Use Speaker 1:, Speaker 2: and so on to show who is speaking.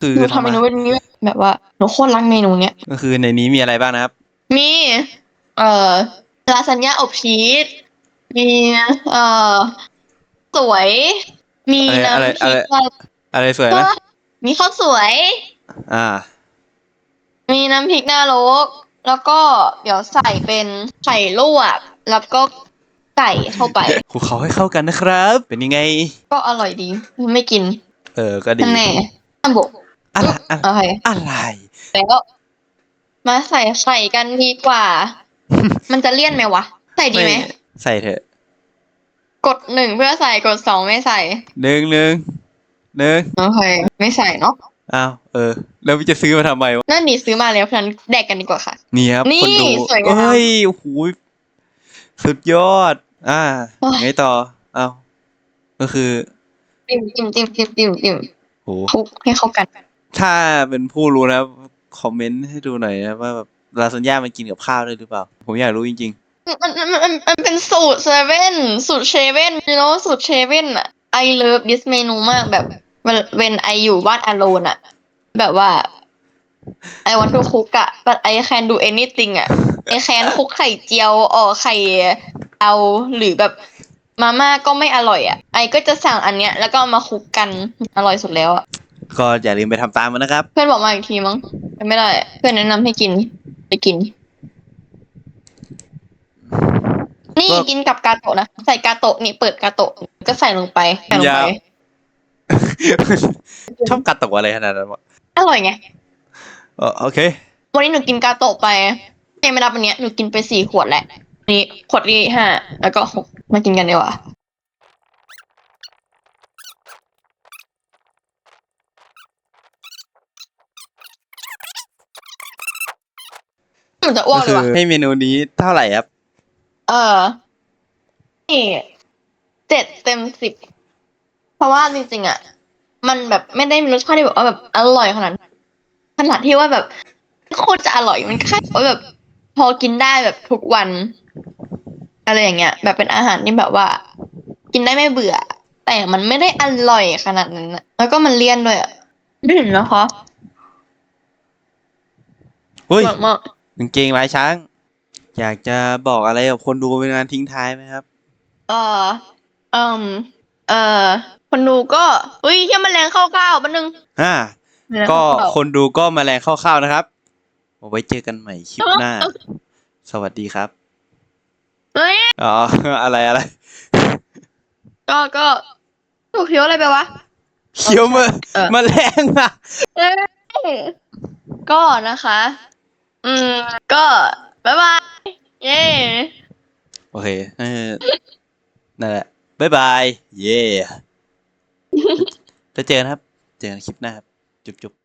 Speaker 1: คือ
Speaker 2: หนูทำเมนูแบบนี้แบบว่าหนูโคตรรักเมนูเนี้ย
Speaker 1: ก็คือในนี้มีอะไรบ้างนะครับ
Speaker 2: มี เอ่อลาซานญ่าอบชีสมีเอ่อสวย มี
Speaker 1: อะไร
Speaker 2: น้ำพ
Speaker 1: อะไร
Speaker 2: ริก
Speaker 1: อะไรสวยนะ
Speaker 2: มีข้าวสวย
Speaker 1: อ่า
Speaker 2: มีน้ำพริกหน้ารกแล้วก็เดี๋ยวใส่เป็นไข่ลวกแล้วก็ไก่เข้าไป
Speaker 1: ครูเขาให้เข้ากันนะครับ เป็นยังไง
Speaker 2: ก็อร่อยดี ไม่กิน
Speaker 1: เออ ก็ดี
Speaker 2: นั่นแน่อันบก
Speaker 1: อะไรอะไร
Speaker 2: โอเค
Speaker 1: อะไร
Speaker 2: แล้วมาใส่ไข่กันดีกว่า มันจะเลี่ยนไหมวะ ใส่ดีไหม
Speaker 1: ใส่เถอะ
Speaker 2: กดหนึ่งเพื่อใส่กดสองไม่ใส่
Speaker 1: หนึ่งหนึ่งหนึ่ง
Speaker 2: โอเคไม่ใส่เนาะ
Speaker 1: อ้าวเออ แล้วจะซื้อมาทำไมวะ
Speaker 2: นั่นนี่ซื้อมาแล้วเพราะฉะนั้นแดกกันดีกว่าค่ะ
Speaker 1: นี่ครับ
Speaker 2: นี่
Speaker 1: คนดู
Speaker 2: สวยงาม
Speaker 1: เอ้ยโอ้โหสุดยอด อ่า
Speaker 2: โอ้ย
Speaker 1: ไงต่ออ้าวก็คือ
Speaker 2: จิ้มจิ้มจิ้มจิ้มจิ้มจิ้ม
Speaker 1: โห
Speaker 2: คลุกให้เข้ากัน
Speaker 1: ถ้าเป็นผู้รู้นะครับคอมเมนต์ให้ดูหน่อยนะว่าแบบลาซานญ่ามันกินกับข้าวได้หรือเปล่า ผมอยากรู้จริง
Speaker 2: มันมันมันมันมันเป็นสูตรเซเว่นสูตรเชเว่น you know สูตรเชเว่นอะ I love this เมนูมากแบบ when I อยู่บ้าน alone อะแบบว่า I want to cook อะ but I can do anything อะ I can cook ไข่เจียวออไข่เอาหรือแบบมาม่าก็ไม่อร่อยอะไอก็จะสั่งอันเนี้ย แล้วก็มาคุกกันอร่อยสุดแล้วอะ
Speaker 1: ก็อย่าลืมไปทำตามมันนะครับ
Speaker 2: เพื่อนบอกมาอีกทีมั้งจำไม่ได้ เพื่อนแนะนำให้กิน ไปกิน นี่
Speaker 1: ก็
Speaker 2: กินกับกาโตะนะ ใส่กาโตะนี่เปิดกาโตะก็ใส่ลงไปใส่ลง
Speaker 1: ยา
Speaker 2: ไป
Speaker 1: วชอบกัดตกอะไรขนาดนั้นวะ
Speaker 2: อร่อยไง
Speaker 1: เออโอเค
Speaker 2: วันนี้หนูกินกาโตะไปไม่นับอันเนี้ยหนูกินไปสี่ขวดแหละ นี่ขวดที่ห้าแล้วก็หกมากินกันดีกว่า นูจะอ้ว
Speaker 1: ก็
Speaker 2: กเล
Speaker 1: คื
Speaker 2: ย
Speaker 1: อ
Speaker 2: ว่ะ
Speaker 1: ให้เมนูนี้เท่าไหร่ครับ
Speaker 2: เออนี่เจ็ดเต็มสิบเพราะว่าจริงๆอะ มันแบบไม่ได้มีรสชาติที่แบบว่าแบบอร่อยขนาดนั้นขนาดที่ว่าแบบโคตรจะอร่อยมันแค่ว่าแบบ พอกินได้แบบทุกวัน อะไรอย่างเงี้ย แบบเป็นอาหารที่แบบว่า กินได้ไม่เบื่อ แต่มันไม่ได้อร่อยขนาดนั้นอะแล้วก็มันเลี่ยนด้วยอะไม่เห็นนะคะ
Speaker 1: เฮ้ย
Speaker 2: อร่อยมาก
Speaker 1: กางเกงลายช้าง อยากจะบอกอะไรกับคนดูเป็นงานทิ้งท้ายไหมครับ
Speaker 2: เออเอ่มเออคนดูก็อุ้ยเที่ยแมลงเข้าข้าวแป๊บนึง
Speaker 1: อ่า
Speaker 2: แมลง
Speaker 1: ก็
Speaker 2: เข้าข้าว
Speaker 1: คนดูก็มาแรงคร่าวๆนะครับเอาไว้เจอกันใหม่คลิปหน้าสวัสดีครับ
Speaker 2: เฮ้ย
Speaker 1: อ๋อ อะไรอะไร
Speaker 2: ก็ก็ถูกเคี้ยวอะไรไปวะ
Speaker 1: เคี้ยวมา
Speaker 2: เออ
Speaker 1: มาแรงอะ
Speaker 2: เอ้ยก็นะคะ อืม ก็บ๊ายบาย เย้
Speaker 1: โอเคเออนั่นแหละบ๊ายบาย เย่ แล้วเจอกันครับ เจอกันคลิปหน้าครับ จุ๊บจุ๊บ